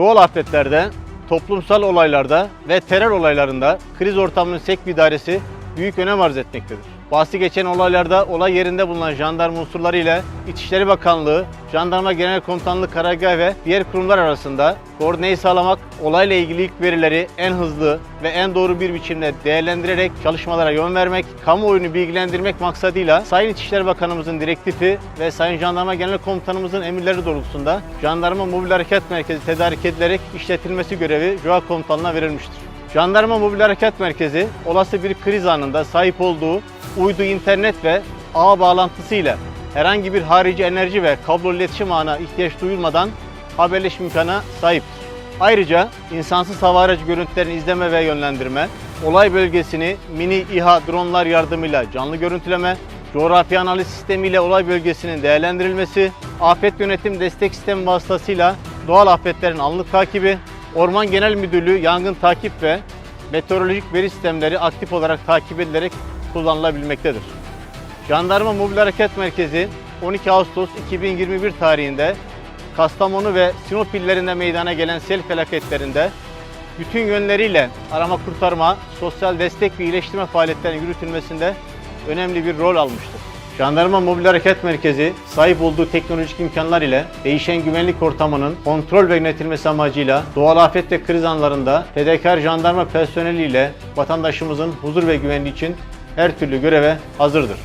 Doğal afetlerde, toplumsal olaylarda ve terör olaylarında kriz ortamının sevk idaresi büyük önem arz etmektedir. Bahsi geçen olaylarda olay yerinde bulunan jandarma unsurları ile İçişleri Bakanlığı, Jandarma Genel Komutanlığı Karargahı ve diğer kurumlar arasında koordinayı sağlamak, olayla ilgili ilk verileri en hızlı ve en doğru bir biçimde değerlendirerek çalışmalara yön vermek, kamuoyunu bilgilendirmek maksadıyla Sayın İçişleri Bakanımızın direktifi ve Sayın Jandarma Genel Komutanımızın emirleri doğrultusunda Jandarma Mobil Harekat Merkezi tedarik edilerek işletilmesi görevi JOA Komutanlığı'na verilmiştir. Jandarma Mobil Harekat Merkezi olası bir kriz anında sahip olduğu uydu internet ve ağ bağlantısıyla herhangi bir harici enerji ve kablolu iletişim ağına ihtiyaç duyulmadan haberleşme imkanına sahiptir. Ayrıca insansız hava aracı görüntülerini izleme ve yönlendirme, olay bölgesini mini İHA dronlar yardımıyla canlı görüntüleme, coğrafi analiz sistemiyle olay bölgesinin değerlendirilmesi, afet yönetim destek sistemi vasıtasıyla doğal afetlerin anlık takibi, Orman Genel Müdürlüğü yangın takip ve meteorolojik veri sistemleri aktif olarak takip edilerek kullanılabilmektedir. Jandarma Mobil Harekat Merkezi 12 Ağustos 2021 tarihinde Kastamonu ve Sinop illerinde meydana gelen sel felaketlerinde bütün yönleriyle arama kurtarma, sosyal destek ve iyileştirme faaliyetlerinin yürütülmesinde önemli bir rol almıştır. Jandarma Mobil Harekat Merkezi sahip olduğu teknolojik imkanlar ile değişen güvenlik ortamının kontrol ve yönetilmesi amacıyla doğal afet ve kriz anlarında fedakar jandarma personeliyle vatandaşımızın huzur ve güvenliği için her türlü göreve hazırdır.